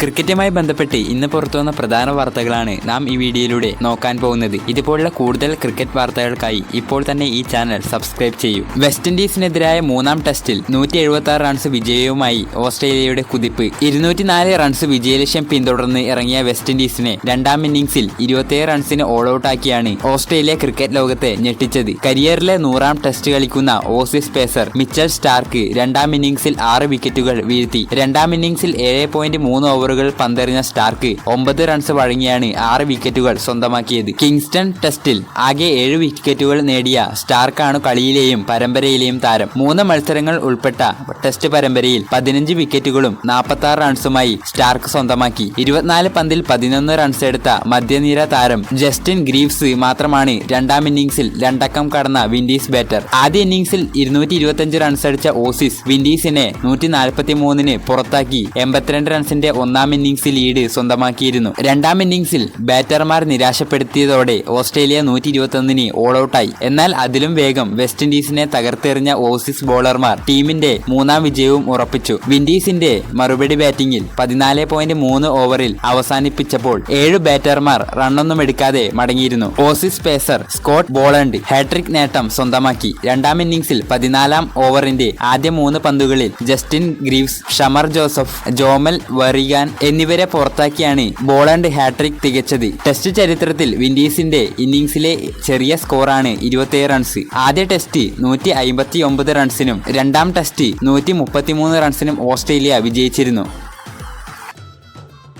ക്രിക്കറ്റുമായി ബന്ധപ്പെട്ട് ഇന്ന് പുറത്തുവന്ന പ്രധാന വാർത്തകളാണ് നാം ഈ വീഡിയോയിലൂടെ നോക്കാൻ പോകുന്നത്. ഇതുപോലുള്ള കൂടുതൽ ക്രിക്കറ്റ് വാർത്തകൾക്കായി ഇപ്പോൾ തന്നെ ഈ ചാനൽ സബ്സ്ക്രൈബ് ചെയ്യൂ. വെസ്റ്റ് ഇൻഡീസിനെതിരായ മൂന്നാം ടെസ്റ്റിൽ നൂറ്റി റൺസ് വിജയവുമായി ഓസ്ട്രേലിയയുടെ കുതിപ്പ്. ഇരുന്നൂറ്റിനാല് റൺസ് വിജയലക്ഷ്യം പിന്തുടർന്ന് ഇറങ്ങിയ വെസ്റ്റ് ഇൻഡീസിനെ രണ്ടാം ഇന്നിംഗ്സിൽ ഇരുപത്തിയേഴ് റൺസിന് ഓൾ ഔട്ട് ആക്കിയാണ് ഓസ്ട്രേലിയ ക്രിക്കറ്റ് ലോകത്തെ ഞെട്ടിച്ചത്. കരിയറിലെ നൂറാം ടെസ്റ്റ് കളിക്കുന്ന ഓസീസ് പേസർ മിച്ചൽ സ്റ്റാർക്ക് രണ്ടാം ഇന്നിംഗ്സിൽ ആറ് വിക്കറ്റുകൾ വീഴ്ത്തി. രണ്ടാം ഇന്നിംഗ്സിൽ ഏഴ് പോയിന്റ് മൂന്ന് ഓവറുകൾ പന്തെറിഞ്ഞ സ്റ്റാർക്ക് ഒമ്പത് റൺസ് വഴങ്ങിയാണ് ആറ് വിക്കറ്റുകൾ സ്വന്തമാക്കിയത്. കിങ്സ്റ്റൺ ടെസ്റ്റിൽ ആകെ ഏഴ് വിക്കറ്റുകൾ നേടിയ സ്റ്റാർക്കാണ് കളിയിലെയും പരമ്പരയിലെയും താരം. മൂന്ന് മത്സരങ്ങൾ ഉൾപ്പെട്ട ടെസ്റ്റ് പരമ്പരയിൽ പതിനഞ്ച് വിക്കറ്റുകളും നാൽപ്പത്തി ആറ് റൺസുമായി സ്റ്റാർക്ക് സ്വന്തമാക്കി. ഇരുപത്തിനാല് പന്തിൽ പതിനൊന്ന് റൺസ് എടുത്ത മധ്യനിര താരം ജസ്റ്റിൻ ഗ്രീവ്സ് മാത്രമാണ് രണ്ടാം ഇന്നിംഗ്സിൽ രണ്ടക്കം കടന്ന വിൻഡീസ് ബാറ്റർ. ആദ്യ ഇന്നിംഗ്സിൽ ഇരുന്നൂറ്റി ഇരുപത്തിയഞ്ച് റൺസ് അടിച്ച ഓസീസ് വിൻഡീസിനെ നൂറ്റി നാൽപ്പത്തി മൂന്നിന് പുറത്താക്കി എൺപത്തിരണ്ട് റൺസിന്റെ ഒന്നാം ഇന്നിംഗ്സ് ലീഡ് സ്വന്തമാക്കിയിരുന്നു. രണ്ടാം ഇന്നിംഗ്സിൽ ബാറ്റർമാർ നിരാശപ്പെടുത്തിയതോടെ ഓസ്ട്രേലിയ നൂറ്റി ഇരുപത്തൊന്നിന് ഓൾ ഔട്ടായി എന്നാൽ അതിലും വേഗം വെസ്റ്റ് ഇൻഡീസിനെ തകർത്തെറിഞ്ഞ ഓസീസ് ബോളർമാർ ടീമിന്റെ മൂന്നാം വിജയവും ഉറപ്പിച്ചു. വിൻഡീസിന്റെ മറുപടി ബാറ്റിംഗിൽ പതിനാല് പോയിന്റ് മൂന്ന് ഓവറിൽ അവസാനിപ്പിച്ചപ്പോൾ ഏഴ് ബാറ്റർമാർ റണ്ണൊന്നും എടുക്കാതെ മടങ്ങിയിരുന്നു. Aussies pacer Scott Boland hat trick നേട്ടം സ്വന്തമാക്കി. രണ്ടാം ഇന്നിംഗ്സിൽ പതിനാലാം ഓവറിന്റെ ആദ്യ മൂന്ന് പന്തുകളിൽ Justin Greaves Shamar Joseph Jomel Warrican എന്നിവരെ പുറത്താക്കിയാണ് ബോളാൻഡ് ഹാട്രിക് തികച്ചത്. ടെസ്റ്റ് ചരിത്രത്തിൽ വിൻഡീസിന്റെ ഇന്നിംഗ്സിലെ ചെറിയ സ്കോറാണ് ഇരുപത്തിയേഴ് റൺസ്. ആദ്യ ടെസ്റ്റ് നൂറ്റി അമ്പത്തി ഒമ്പത് റൺസിനും രണ്ടാം ടെസ്റ്റ് നൂറ്റി മുപ്പത്തിമൂന്ന് റൺസിനും ഓസ്ട്രേലിയ വിജയിച്ചിരുന്നു.